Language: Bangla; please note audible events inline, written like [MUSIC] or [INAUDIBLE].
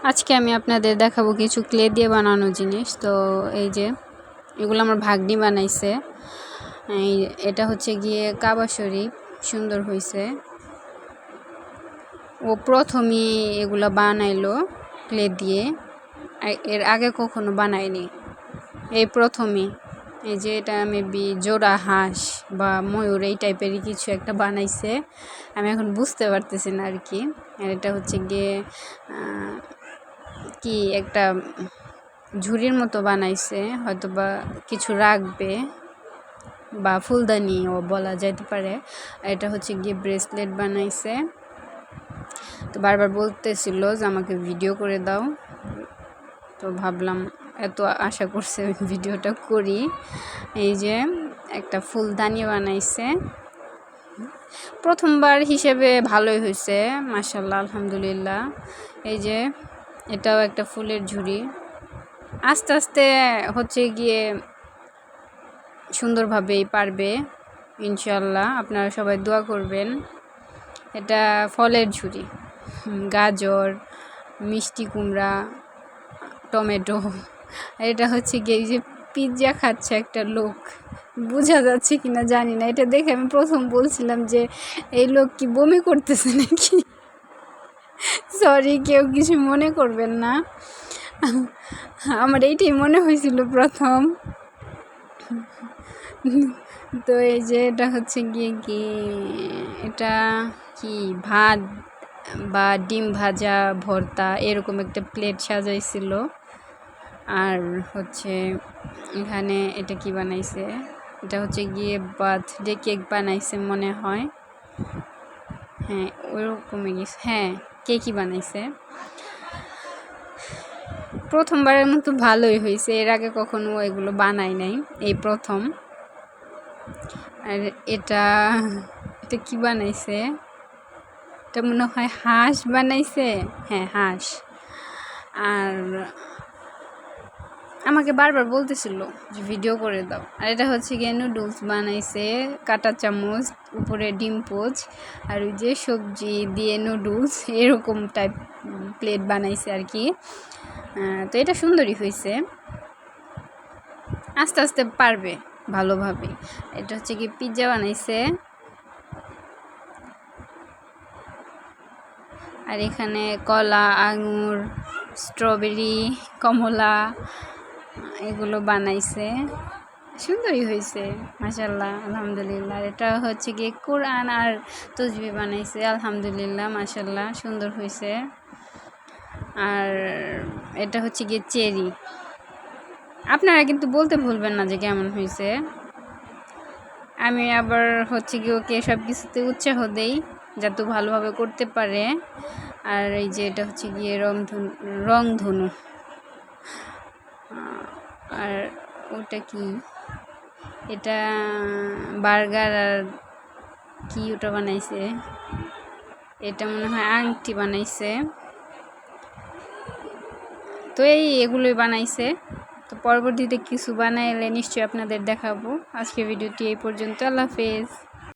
আজকে আমি আপনাদের দেখাবো কিছু ক্লে দিয়ে বানানো জিনিস। তো এই যে, এগুলো আমার ভাগ্নি বানাইছে। এই এটা হচ্ছে গিয়ে কাবা শরীফ, সুন্দর হয়েছে ও প্রথমই এগুলো বানাইলো ক্লে দিয়ে। এর আগে কখনো বানায়নি এই প্রথমই এই যে এটা মেবি জোড়া হাঁস বা ময়ূর এই টাইপেরই কিছু একটা বানাইছে। আমি এখন বুঝতে পারতেছি না আর কি। আর এটা হচ্ছে গিয়ে কি একটা ঝুড়ির মতো বানাইছে হয়তো বা কিছু রাখবে বা ফুলদানিও বলা যাইতে পারে। এটা হচ্ছে গিয়ে ব্রেসলেট বানাইছে। তো বারবার বলতেছিল যে আমাকে ভিডিও করে দাও। তো ভাবলাম, এত আশা করছে ভিডিওটা করি। এই যে একটা ফুলদানি বানাইছে। প্রথমবার হিসেবে ভালোই হয়েছে মাসাল্লাহ আলহামদুলিল্লাহ। এই যে এটাও একটা ফুলের ঝুড়ি। আস্তে আস্তে হচ্ছে গিয়ে সুন্দরভাবেই পারবে ইনশাল্লাহ আপনারা সবাই দোয়া করবেন। এটা ফলের ঝুড়ি। গাজর, মিষ্টি কুমড়া, টমেটো। এটা হচ্ছে গিয়ে যে পিৎজা খাচ্ছে একটা লোক। বোঝা যাচ্ছে কিনা জানি না। এটা দেখে আমি প্রথম বলছিলাম যে, এই লোক কি বমি করতেছে নাকি? সরি কেউ কিছু মনে করবেন না। আমার এইটাই মনে হয়েছিল প্রথম। তো এই যে এটা হচ্ছে গিয়ে কি, এটা কি, ভাত বা ডিম ভাজা, ভর্তা, এরকম একটা প্লেট সাজাইছিল। আর হচ্ছে এখানে এটা কি বানাইছে? এটা হচ্ছে গিয়ে বার্থডে কেক বানাইছে মনে হয়। হ্যাঁ ওরকমই গেছে হ্যাঁ। কেকই বানাইছে? প্রথমবারের মতো ভালোই হয়েছে। এর আগে কখনো এগুলো বানাই নাই, এই প্রথম। আর এটা এটা কি বানাইছে? এটা মনে হয় হাঁস বানাইছে। হ্যাঁ হাঁস। আর আমাকে বারবার বলতেছিল যে, ভিডিও করে দাও। আর এটা হচ্ছে গিয়ে নুডলস বানাইছে, কাটা চামচ, উপরে ডিম পোচ, আর ওই যে সবজি দিয়ে নুডলস, [LAUGHS] এরকম টাইপ প্লেট বানাইছে আর কি। তো এটা সুন্দরই হয়েছে আস্তে আস্তে পারবে ভালোভাবে। এটা হচ্ছে কি পিৎজা বানাইছে। আর এখানে কলা, আঙুর স্ট্রবেরি কমলা এগুলো বানাইছে। সুন্দরই হয়েছে মাসাল্লাহ আলহামদুলিল্লাহ। এটা হচ্ছে গিয়ে কোরআন আর তসবি বানাইছে, আলহামদুলিল্লাহ মাসাল্লাহ সুন্দর হয়েছে আর এটা হচ্ছে গিয়ে চেরি। আপনারা কিন্তু বলতে ভুলবেন না যে কেমন হয়েছে আমি আবার হচ্ছে গিয়ে ওকে সব কিছুতে উৎসাহ দেই, যাতে ভালোভাবে করতে পারে। আর এই যে এটা হচ্ছে গিয়ে রংধনু রংধনু। আর ওটা কি? এটা বার্গার আর কি ওটা বানাইছে? এটা মনে হয় আংটি বানাইছে। তো এই এগুলোই বানাইছে। তো পরবর্তীতে কিছু বানাইলে নিশ্চয়ই আপনাদের দেখাবো। আজকে ভিডিওটি এই পর্যন্ত। আল্লাহ হাফেজ।